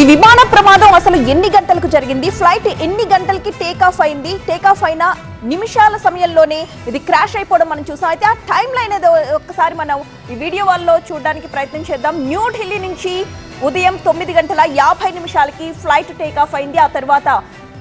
ఈ విమాన ప్రమాదం అసలు ఎన్ని గంటలకు జరిగింది? ఫ్లైట్ ఎన్ని గంటలకి టేక్ ఆఫ్ అయింది? టేక్ ఆఫ్ అయిన నిమిషాల సమయంలోనే ఇది క్రాష్ అయిపోవడం మనం చూసాం. అయితే ఆ టైం లైన్ ఏదో ఒక్కసారి మనం ఈ వీడియో వాళ్ళలో చూడడానికి ప్రయత్నం చేద్దాం. న్యూఢిల్లీ నుంచి ఉదయం తొమ్మిది గంటల యాభై నిమిషాలకి ఫ్లైట్ టేక్ ఆఫ్ అయింది. ఆ తర్వాత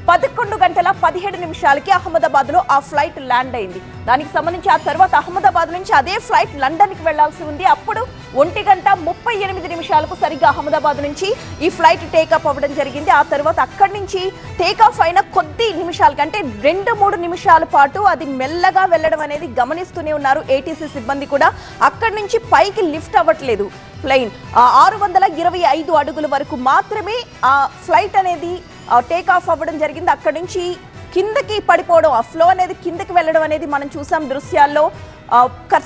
పదకొండు గంటల పదిహేడు నిమిషాలకి అహ్మదాబాద్లో ఆ ఫ్లైట్ ల్యాండ్ అయింది. దానికి సంబంధించి ఆ తర్వాత అహ్మదాబాద్ నుంచి అదే ఫ్లైట్ లండన్కి వెళ్ళాల్సి ఉంది. అప్పుడు ఒంటి గంట ముప్పై ఎనిమిది నిమిషాలకు సరిగ్గా అహ్మదాబాద్ నుంచి ఈ ఫ్లైట్ టేకాఫ్ అవ్వడం జరిగింది. ఆ తర్వాత అక్కడి నుంచి టేకాఫ్ అయిన కొద్ది నిమిషాలకి అంటే రెండు మూడు నిమిషాల పాటు అది మెల్లగా వెళ్ళడం అనేది గమనిస్తూనే ఉన్నారు. ఏటీసీ సిబ్బంది కూడా అక్కడి నుంచి పైకి లిఫ్ట్ అవ్వట్లేదు. ప్లెయిన్. ఆరు వందల ఇరవై ఐదు అడుగుల వరకు మాత్రమే ఆ ఫ్లైట్ అనేది టేక్ ఆఫ్ అవ్వడం జరిగింది. అక్కడి నుంచి కిందకి పడిపోవడం ఆ ఫ్లో అనేది కిందకి వెళ్ళడం అనేది మనం చూసాం దృశ్యాల్లో.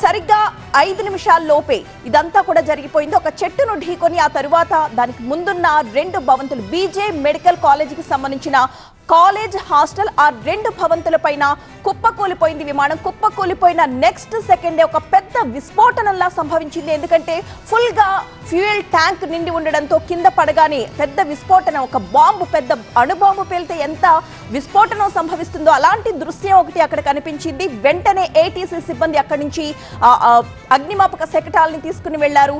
సరిగ్గా ఐదు నిమిషాల లోపే ఇదంతా కూడా జరిగిపోయింది. ఒక చెట్టును ఢీకొని ఆ తరువాత దానికి ముందున్న రెండు భవంతులు బీజే మెడికల్ కాలేజీకి సంబంధించిన కాలేజ్ హాస్టల్ ఆ రెండు భవంతుల పైన కుప్పకూలిపోయింది విమానం. కుప్పకూలిపోయిన నెక్స్ట్ సెకండ్ ఒక పెద్ద విస్ఫోటనంలా సంభవించింది. ఎందుకంటే ఫుల్గా ఫ్యూయల్ ట్యాంక్ నిండి ఉండడంతో కింద పడగానే పెద్ద విస్ఫోటనం ఒక బాంబు పెద్ద అణుబాంబు పేలితే ఎంత విస్ఫోటనం సంభవిస్తుందో అలాంటి దృశ్యం ఒకటి అక్కడ కనిపించింది. వెంటనే ఏటీసీ సిబ్బంది అక్కడి నుంచి అగ్నిమాపక శకటాలని తీసుకుని వెళ్ళారు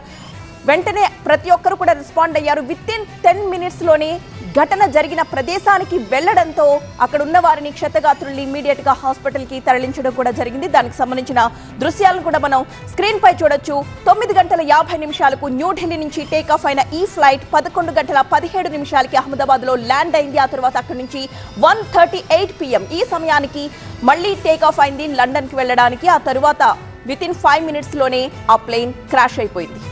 వెంటనే ప్రతి ఒక్కరు కూడా రెస్పాండ్ అయ్యారు. విత్ ఇన్ టెన్ మినిట్స్లోనే ఘటన జరిగిన ప్రదేశానికి వెళ్ళడంతో అక్కడ ఉన్న వారిని క్షతగాత్రుల్ని ఇమీడియట్గా హాస్పిటల్కి తరలించడం కూడా జరిగింది. దానికి సంబంధించిన దృశ్యాలను కూడా మనం స్క్రీన్ పై చూడొచ్చు. తొమ్మిది గంటల యాభై నిమిషాలకు న్యూఢిల్లీ నుంచి టేక్ ఆఫ్ అయిన ఈ ఫ్లైట్ పదకొండు గంటల పదిహేడు నిమిషాలకి అహ్మదాబాద్లో ల్యాండ్ అయింది. ఆ తర్వాత అక్కడి నుంచి వన్ థర్టీ ఎయిట్ పిఎం ఈ సమయానికి మళ్ళీ టేక్ ఆఫ్ అయింది లండన్కి వెళ్ళడానికి. ఆ తరువాత విత్ ఇన్ ఫైవ్ మినిట్స్లోనే ఆ ప్లేన్ క్రాష్ అయిపోయింది.